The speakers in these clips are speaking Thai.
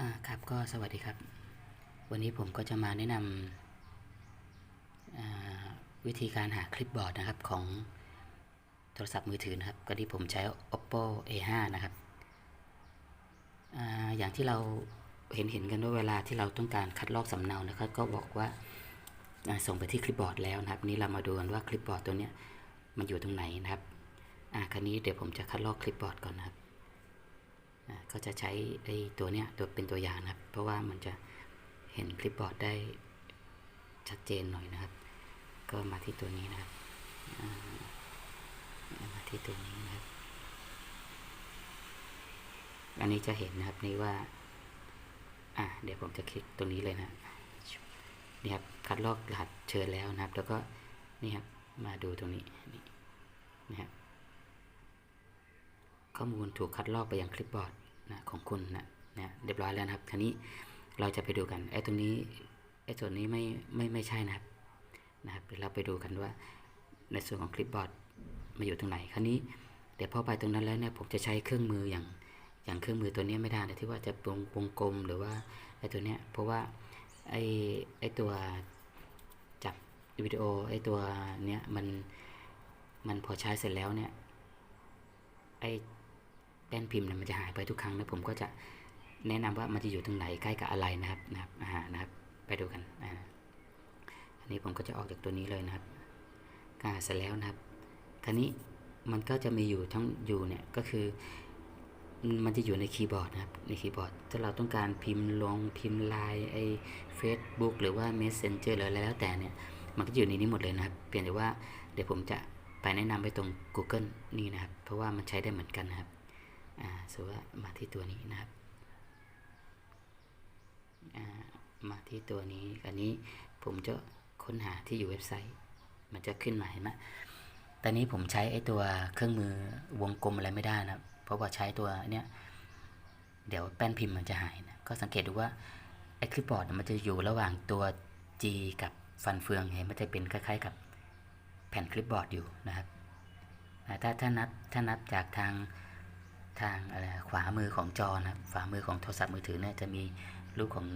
อ่าครับก็สวัสดีครับ วันนี้ผมก็จะมาแนะนำวิธีการหาคลิปบอร์ดนะครับของโทรศัพท์มือถือนะครับก็ที่ผมใช้ oppo a5 นะครับอาอย่างที่เราเห็นเห็นกันว่าเวลาที่เราต้องการคัดลอกสำเนานะครับ ก็บอกว่าส่งไปที่คลิปบอร์ดแล้วนะครับ นี่เรามาดูกันว่าคลิปบอร์ดตัวเนี้ยมันอยู่ตรงไหนนะครับอ่าคราวนี้เดี๋ยวผมจะคัดลอกคลิปบอร์ดก่อนนะครับ ก็จะใช้ไอ้ตัวเนี้ยตัวเป็นตัวอย่างนะครับ เพราะว่ามันจะเห็นคลิปบอร์ดได้ชัดเจนหน่อยนะครับ ก็มาที่ตัวนี้นะครับมาที่ตัวนี้นะครับ อันนี้จะเห็นนะครับนี่ว่า อ่าเดี๋ยวผมจะคลิกตัวนี้เลยนะนี่ครับคัดลอกรหัสเชิญแล้วนะครับ แล้วก็นี่ครับมาดูตรงนี้นี่นะครับข้อมูลถูกคัดลอกไปยังคลิปบอร์ด นะของคุณนะนะเรียบร้อยแล้วนะครับทีนี้เราจะไปดูกันไอ้ตรงนี้ไอ้ส่วนนี้ไม่ไม่ไม่ใช่นะครับนะครับเดี๋ยวเราไปดูกันว่าในส่วนของคลิปบอร์ดมาอยู่ตรงไหนคราวนี้เดี๋ยวพอไปตรงนั้นแล้วเนี่ยผมจะใช้เครื่องมืออย่างอย่างเครื่องมือตัวนี้ไม่ได้นะที่ว่าจะวงวงกลมหรือว่าไอ้ตัวเนี้ยเพราะว่าไอ้ไอ้ตัวจับวิดีโอไอ้ตัวเนี้ยมันมันพอใช้เสร็จแล้วเนี่ยไอ้ แป้นพิมพ์เนี่ยมันจะหายไปทุกครั้งนะผมก็จะแนะนำว่ามันจะอยู่ตรงไหนใกล้กับอะไรนะครับนะครับอ่านะครับ ไปดูกันอ่าอันนี้ผมก็จะออกจากตัวนี้เลยนะครับกาเสร็จแล้วนะครับ คราวนี้มันก็จะมีอยู่ทั้งอยู่เนี่ยก็คือ มันจะอยู่ในคีย์บอร์ดนะครับในคีย์บอร์ดถ้าเราต้องการพิมพ์ลงพิมพ์ไลน์ไอ้ Facebook หรือว่า Messenger หรืออะไรแล้วแต่เนี่ยมันก็อยู่ในนี้หมดเลยนะครับเพียงแต่ว่าเดี๋ยวผมจะไปแนะนำไปตรง Google นี่นะครับ เพราะว่ามันใช้ได้เหมือนกันนะครับ สมมติว่ามาที่ตัวนี้นะครับอ่ามาที่ตัวนี้อันนี้ผมจะค้นหาที่อยู่เว็บไซต์ มันจะขึ้นมาเห็นไหมตอนนี้ผมใช้ไอ้ตัวเครื่องมือวงกลมอะไรไม่ได้นะครับเพราะว่าใช้ตัวเนี้ยเดี๋ยวแป้นพิมพ์มันจะหายนะก็สังเกตดูว่าไอ้คลิปบอร์ดมันจะอยู่ระหว่างตัว G กับฟันเฟืองเห็นมันจะเป็นคล้ายๆกับแผ่นคลิปบอร์ดอยู่นะครับอ่ถ้าถ้านับถ้านับจากทาง ทางอะไรขวามือของจอนะครับขวามือของโทรศัพท์มือถือเนี่ยจะมีรูปของ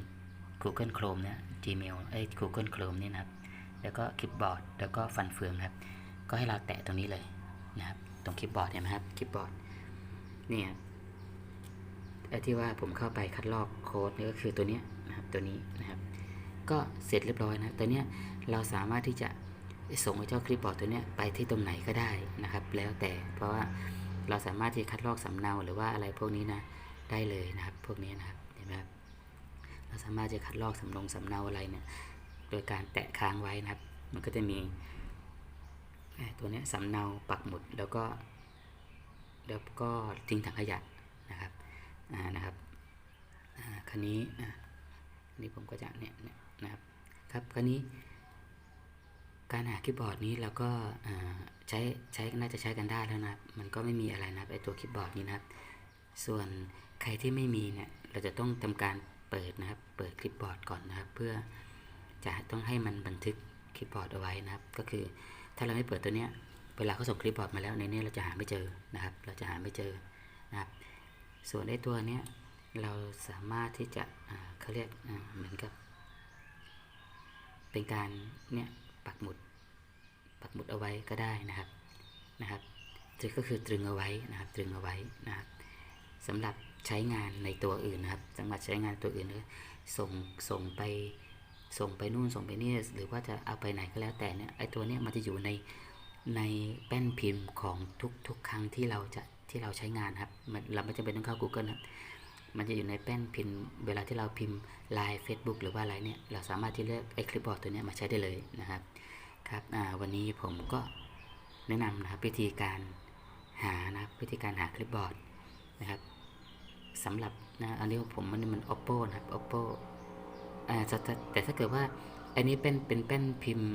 Google Chrome เนี่ย Gmail เอ้ย Google Chrome นี่นะครับ แล้วก็คลิปบอร์ดแล้วก็ฟันเฟืองนะครับ ก็ให้เราแตะตรงนี้เลยนะครับ ตรงคลิปบอร์ดเห็นไหมครับคลิปบอร์ดเนี่ยไอ้ที่ว่าผมเข้าไปคัดลอกโค้ดนี่ก็คือตัวนี้นะครับตัวนี้นะครับ ก็เสร็จเรียบร้อยนะตัวเนี้ยเราสามารถที่จะส่งไอ้เจ้าคลิปบอร์ดตัวเนี้ยไปที่ตรงไหนก็ได้นะครับ แล้วแต่เพราะว่า เราสามารถที่คัดลอกสำเนาหรือว่าอะไรพวกนี้นะได้เลยนะครับ พวกนี้นะครับเห็นไหมครับเราสามารถจะคัดลอกสำนงสำเนาอะไรเนี่ยโดยการแตะค้างไว้นะครับ มันก็จะมีตัวเนี้ยสำเนาปักหมุดแล้วก็แล้วก็ทิ้งถังขยะนะครับอ่านะครับอ่าคันนี้อ่านี้ผมก็จะเนี่ยนะครับครับคันนี้ การหาคีย์บอร์ดนี้เราก็ใช้ใช้น่าจะใช้กันได้แล้วนะครับ มันก็ไม่มีอะไรนะครับไอตัวคีย์บอร์ดนี้นะครับ ส่วนใครที่ไม่มีเนี่ยเราจะต้องทำการเปิดนะครับ เปิดคลิปบอร์ดก่อนนะครับ เพื่อจะต้องให้มันบันทึกคลิปบอร์ดเอาไว้นะครับ ก็คือถ้าเราไม่เปิดตัวเนี้ยเวลาเขาส่งคลิปบอร์ดมาแล้วในนี้เราจะหาไม่เจอนะครับ เราจะหาไม่เจอนะครับ ส่วนไอ้ตัวเนี้ยเราสามารถที่จะเขาเรียกเหมือนกับ เป็นการเนี่ย ปักหมุด ปักหมุดเอาไว้ก็ได้นะครับนะครับตรึกก็คือตรึงเอาไว้นะครับ ตรึงเอาไว้นะครับสำหรับใช้งานในตัวอื่นนะครับสำหรับใช้งานตัวอื่นก็ส่งส่งไปส่งไปนู่นส่งไปนี่หรือว่าจะเอาไปไหนก็แล้วแต่เนี่ยไอตัวเนี้ยมันจะอยู่ในในแป้นพิมพ์ของทุกทุกครั้งที่เราจะที่เราใช้งานครับมันเราไม่จำเป็นต้องเข้า Google นะครับ มันจะอยู่ในแป้นพิมพ์ เวลาที่เราพิมพ์ไลน์ Facebook หรือว่าอะไรเนี่ย เราสามารถที่เลือกไอ้คลิปบอร์ดตัวนี้มาใช้ได้เลยนะครับ ครับอ่าวันนี้ผมก็แนะนำนะครับวิธีการหานะครับวิธีการหาคลิปบอร์ดนะครับสำหรับนะอันนี้ผมมันมัน oppo นะครับ oppo อ่าแต่ถ้าเกิดว่าอันนี้เป็นเป็นแป้นพิมพ์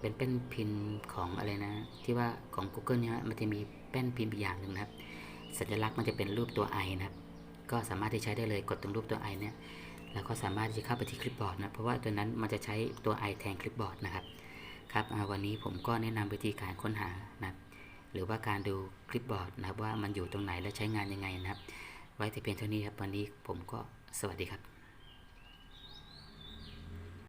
เป็นแป้นพิมพ์ของอะไรนะ ที่ว่าของ Google เนี่ยมันจะมีแป้นพิมพ์อีกอย่างหนึ่งนะครับ สัญลักษณ์มันจะเป็นรูปตัวไอนะครับ ก็สามารถที่ใช้ได้เลยกดตรงรูปตัวไอเนี่ยแล้วก็สามารถที่จะเข้าไปที่คลิปบอร์ดนะเพราะว่าตัวนั้นมันจะใช้ตัวไอแทนคลิปบอร์ดนะครับครับวันนี้ผมก็แนะนำวิธีการค้นหานะครับหรือว่าการดูคลิปบอร์ดนะครับว่ามันอยู่ตรงไหนและใช้งานยังไงนะครับ ไว้แต่เพียงเท่านี้ครับวันนี้ผมก็สวัสดีครับ